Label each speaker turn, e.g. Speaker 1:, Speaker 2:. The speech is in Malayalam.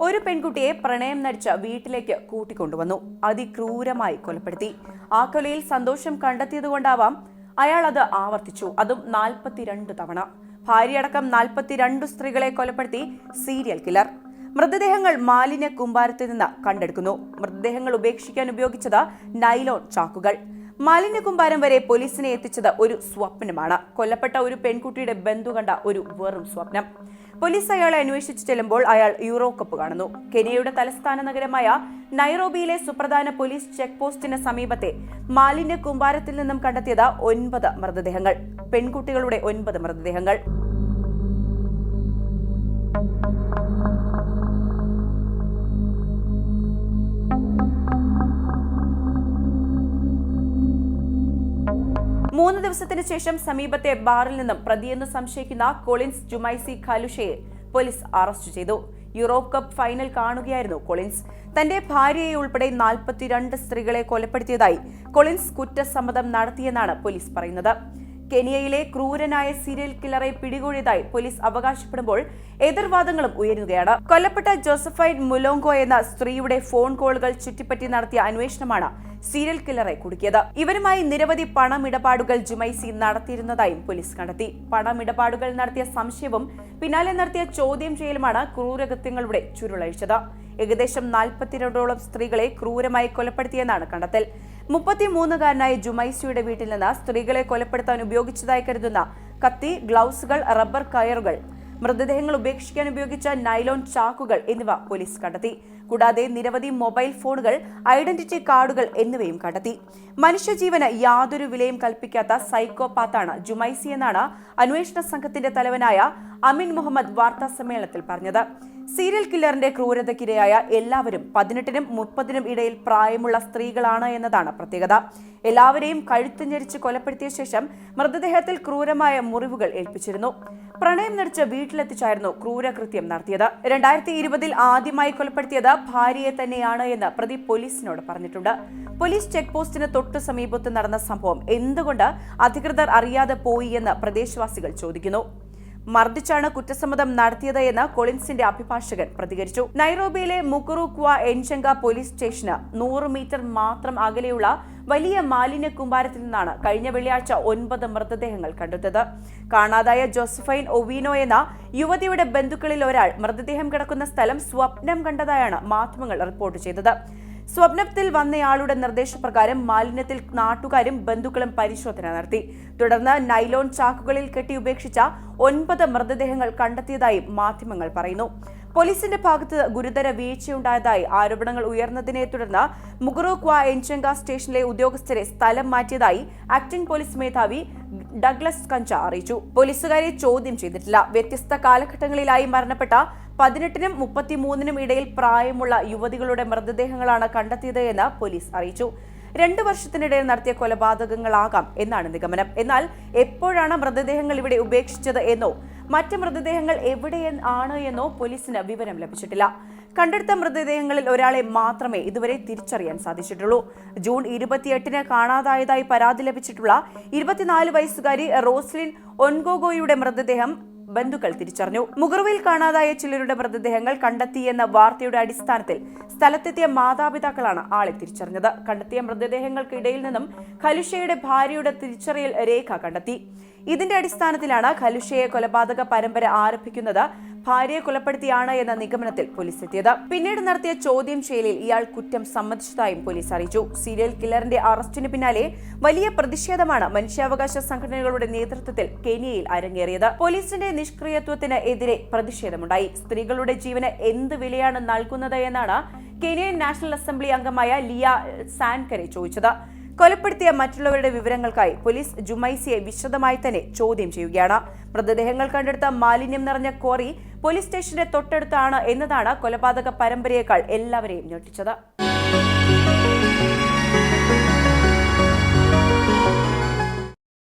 Speaker 1: ഒരു പെൺകുട്ടിയെ പ്രണയം നടിച്ച വീട്ടിലേക്ക് കൂട്ടിക്കൊണ്ടുവന്നു. അതിക്രൂരമായി കൊലപ്പെടുത്തി. ആ കൊലയിൽ സന്തോഷം കണ്ടെത്തിയതുകൊണ്ടാവാം അയാൾ അത് ആവർത്തിച്ചു. അതും നാൽപ്പത്തിരണ്ട് തവണ. ഭാര്യയടക്കം നാൽപ്പത്തിരണ്ട് സ്ത്രീകളെ കൊലപ്പെടുത്തി സീരിയൽ കില്ലർ. മൃതദേഹങ്ങൾ മാലിന്യ കുമ്പാരത്തിൽ നിന്ന് കണ്ടെടുക്കുന്നു. മൃതദേഹങ്ങൾ ഉപേക്ഷിക്കാൻ ഉപയോഗിച്ചത് നൈലോൺ ചാക്കുകൾ. മാലിന്യ കൂമ്പാരം വരെ പോലീസിനെ എത്തിച്ചത് ഒരു സ്വപ്നമാണ്. കൊല്ലപ്പെട്ട ഒരു പെൺകുട്ടിയുടെ ബന്ധു കണ്ട ഒരു വെറും സ്വപ്നം. പോലീസ് അയാളെ അന്വേഷിച്ചു ചെല്ലുമ്പോൾ അയാൾ യൂറോ കപ്പ് കാണുന്നു. കെനിയയുടെ തലസ്ഥാന നഗരമായ നൈറോബിയിലെ സുപ്രധാന പോലീസ് ചെക്ക് പോസ്റ്റിന് സമീപത്തെ മാലിന്യ കുമ്പാരത്തിൽ നിന്നും കണ്ടെത്തിയത് ഒൻപത് മൃതദേഹങ്ങൾ. പെൺകുട്ടികളുടെ ഒൻപത് മൃതദേഹങ്ങൾ. മൂന്ന് ദിവസത്തിന് ശേഷം സമീപത്തെ ബാറിൽ നിന്നും പ്രതിയെന്ന് സംശയിക്കുന്ന കൊളിൻസ് ജുമൈസി ഖാലുഷയെ പോലീസ് അറസ്റ്റ് ചെയ്തു. യൂറോപ്പ് കപ്പ് ഫൈനൽ കാണുകയായിരുന്നു കൊളിൻസ്. തന്റെ ഭാര്യയെ ഉൾപ്പെടെ നാൽപ്പത്തിരണ്ട് സ്ത്രീകളെ കൊലപ്പെടുത്തിയതായി കൊളിൻസ് കുറ്റസമ്മതം നടത്തിയെന്നാണ് പോലീസ് പറയുന്നത്. കെനിയയിലെ ക്രൂരനായ സീരിയൽ കില്ലറെ പിടികൂടിയതായി പോലീസ് അവകാശപ്പെടുമ്പോൾ എതിർവാദങ്ങളും ഉയരുകയാണ്. കൊല്ലപ്പെട്ട ജോസഫൈൻ മുലോങ്കോ എന്ന സ്ത്രീയുടെ ഫോൺ കോളുകൾ ചുറ്റിപ്പറ്റി നടത്തിയ അന്വേഷണമാണ് സീരിയൽ കില്ലറെ കുടുക്കിയത്. ഇവരുമായി നിരവധി പണമിടപാടുകൾ ജുമൈസി നടത്തിയിരുന്നതായും പോലീസ് കണ്ടെത്തി. പണമിടപാടുകൾ നടത്തിയ സംശയവും പിന്നാലെ നടത്തിയ ചോദ്യം ചെയ്യലുമാണ് ക്രൂരകൃത്യങ്ങളുടെ ചുരുളഴിച്ചത്. ഏകദേശം നാൽപ്പത്തിരണ്ടോളം സ്ത്രീകളെ ക്രൂരമായി കൊലപ്പെടുത്തിയെന്നാണ് കണ്ടെത്തൽ. മുപ്പത്തിമൂന്നുകാരനായ ജുമൈസിയുടെ വീട്ടിൽ നിന്ന് സ്ത്രീകളെ കൊലപ്പെടുത്താൻ ഉപയോഗിച്ചതായി കരുതുന്ന കത്തി ഗ്ലൗസുകൾ റബ്ബർ കയറുകൾ മൃതദേഹങ്ങൾ ഉപേക്ഷിക്കാൻ ഉപയോഗിച്ച നൈലോൺ ചാക്കുകൾ എന്നിവ പോലീസ് കണ്ടെത്തി. കൂടാതെ നിരവധി മൊബൈൽ ഫോണുകൾ ഐഡന്റിറ്റി കാർഡുകൾ എന്നിവയും കണ്ടെത്തി. മനുഷ്യജീവന് യാതൊരു വിലയും കൽപ്പിക്കാത്ത സൈക്കോപാത്താണ് ജുമൈസി എന്നാണ് അന്വേഷണ സംഘത്തിന്റെ തലവനായ അമിൻ മുഹമ്മദ് വാർത്താ സമ്മേളനത്തിൽ പറഞ്ഞത് സീരിയൽ കില്ലറിന്റെ ക്രൂരതയ്ക്കിരയായ എല്ലാവരും പതിനെട്ടിനും മുപ്പതിനും ഇടയിൽ പ്രായമുള്ള സ്ത്രീകളാണ് എന്നതാണ് പ്രത്യേകത. എല്ലാവരെയും കഴുത്ത് ഞെരിച്ച് കൊലപ്പെടുത്തിയ ശേഷം മൃതദേഹത്തിൽ ക്രൂരമായ മുറിവുകൾ ഏൽപ്പിച്ചിരുന്നു. പ്രണയം നടിച്ച് വീട്ടിലെത്തിച്ചായിരുന്നു ക്രൂരകൃത്യം നടത്തിയത്. രണ്ടായിരത്തി ഇരുപതിൽ ആദ്യമായി കൊലപ്പെടുത്തിയത് ഭാര്യയെ തന്നെയാണ് എന്ന് പ്രതി പോലീസിനോട് പറഞ്ഞിട്ടുണ്ട്. പോലീസ് ചെക്ക് പോസ്റ്റിന് തൊട്ടു സമീപത്ത് നടന്ന സംഭവം എന്തുകൊണ്ട് അധികൃതർ അറിയാതെ പോയി എന്ന് പ്രദേശവാസികൾ ചോദിക്കുന്നു. മർദ്ദിച്ചാണ് കുറ്റസമ്മതം നടത്തിയത് എന്ന് കൊളിൻസിന്റെ അഭിഭാഷകൻ പ്രതികരിച്ചു. നൈറോബിയിലെ മുക്കുറുക്വ എൻചങ്ക പോലീസ് സ്റ്റേഷന് നൂറ് മീറ്റർ മാത്രം അകലെയുള്ള വലിയ മാലിന്യ കുമ്പാരത്തിൽ നിന്നാണ് കഴിഞ്ഞ വെള്ളിയാഴ്ച ഒൻപത് മൃതദേഹങ്ങൾ കണ്ടെത്തിയത്. കാണാതായ ജോസഫൈൻ ഒവീനോ എന്ന യുവതിയുടെ ബന്ധുക്കളിൽ ഒരാൾ മൃതദേഹം കിടക്കുന്ന സ്ഥലം സ്വപ്നം കണ്ടതായാണ് മാധ്യമങ്ങൾ റിപ്പോർട്ട് ചെയ്തത്. സ്വപ്നത്തിൽ വന്നയാളുടെ നിർദ്ദേശപ്രകാരം മാലിന്യത്തിൽ നാട്ടുകാരും ബന്ധുക്കളും പരിശോധന നടത്തി. തുടർന്ന് നൈലോൺ ചാക്കുകളിൽ കെട്ടി ഉപേക്ഷിച്ച ഒൻപത് മൃതദേഹങ്ങൾ കണ്ടെത്തിയതായി മാധ്യമങ്ങൾ പറയുന്നു. പോലീസിന്റെ ഭാഗത്ത് ഗുരുതര വീഴ്ചയുണ്ടായതായി ആരോപണങ്ങൾ ഉയർന്നതിനെ തുടർന്ന് മുഗറോക്വ എൻചങ്ക സ്റ്റേഷനിലെ ഉദ്യോഗസ്ഥരെ സ്ഥലം മാറ്റിയതായി ആക്ടിംഗ് പോലീസ് മേധാവി ഡഗ്ലസ് കഞ്ച അറിയിച്ചു. പോലീസുകാരെ ചോദ്യം ചെയ്തിട്ടില്ല. വ്യത്യസ്ത കാലഘട്ടങ്ങളിലായി മരണപ്പെട്ട പതിനെട്ടിനും മുപ്പത്തിമൂന്നിനും ഇടയിൽ പ്രായമുള്ള യുവതികളുടെ മൃതദേഹങ്ങളാണ് കണ്ടെത്തിയത് എന്ന് പോലീസ് അറിയിച്ചു. രണ്ടു വർഷത്തിനിടെ നടത്തിയ കൊലപാതകങ്ങളാകാം എന്നാണ് നിഗമനം. എന്നാൽ എപ്പോഴാണ് മൃതദേഹങ്ങൾ ഇവിടെ ഉപേക്ഷിച്ചത് എന്നോ മറ്റ് മൃതദേഹങ്ങൾ എവിടെ ആണ് എന്നോ പോലീസിന് വിവരം ലഭിച്ചിട്ടില്ല. കണ്ടെടുത്ത മൃതദേഹങ്ങളിൽ ഒരാളെ മാത്രമേ ഇതുവരെ തിരിച്ചറിയാൻ സാധിച്ചിട്ടുള്ളൂ. ജൂൺ ഇരുപത്തിയെട്ടിന് കാണാതായതായി പരാതി ലഭിച്ചിട്ടുള്ള ഇരുപത്തിനാല് വയസ്സുകാരി റോസ്ലിൻ ഒൻഗോഗോയുടെ മൃതദേഹം ബന്ധുക്കൾ തിരിച്ചറിഞ്ഞു. മുഗറുവിൽ കാണാതായ ചിലരുടെ മൃതദേഹങ്ങൾ കണ്ടെത്തിയെന്ന വാർത്തയുടെ അടിസ്ഥാനത്തിൽ സ്ഥലത്തെത്തിയ മാതാപിതാക്കളാണ് ആളെ തിരിച്ചറിഞ്ഞത്. കണ്ടെത്തിയ മൃതദേഹങ്ങൾക്കിടയിൽ നിന്നും ഖലുഷയുടെ ഭാര്യയുടെ തിരിച്ചറിയൽ രേഖ കണ്ടെത്തി. ഇതിന്റെ അടിസ്ഥാനത്തിലാണ് ഖലുഷയെ കൊലപാതക പരമ്പര ആരംഭിക്കുന്നത് ഭാര്യയെ കൊലപ്പെടുത്തിയാണ് എന്ന നിഗമനത്തിൽ പോലീസ് എത്തിയത് പിന്നീട് നടത്തിയ ചോദ്യം ചെയ്യലിൽ ഇയാൾ കുറ്റം സമ്മതിച്ചതായും പോലീസ് അറിയിച്ചു. സീരിയൽ കില്ലറിന്റെ അറസ്റ്റിന് പിന്നാലെ വലിയ പ്രതിഷേധമാണ് മനുഷ്യാവകാശ സംഘടനകളുടെ നേതൃത്വത്തിൽ കെനിയയിൽ അരങ്ങേറിയത്. പോലീസിന്റെ നിഷ്ക്രിയത്വത്തിന് എതിരെ പ്രതിഷേധമുണ്ടായി. സ്ത്രീകളുടെ ജീവന് എന്ത് വിലയാണ് നൽകുന്നത് എന്നാണ് കെനിയൻ നാഷണൽ അസംബ്ലി അംഗമായ ലിയ സാൻകരെ ചോദിച്ചത്. കൊലപ്പെടുത്തിയ മറ്റുള്ളവരുടെ വിവരങ്ങൾക്കായി പോലീസ് ജുമൈസിയെ വിശദമായി തന്നെ ചോദ്യം ചെയ്യുകയാണ്. മൃതദേഹങ്ങൾ കണ്ടെടുത്ത മാലിന്യം നിറഞ്ഞ ക്വാറി പോലീസ് സ്റ്റേഷന്റെ തൊട്ടടുത്താണ് എന്നതാണ് കൊലപാതക പരമ്പരയേക്കാൾ എല്ലാവരെയും ഞെട്ടിച്ചത്.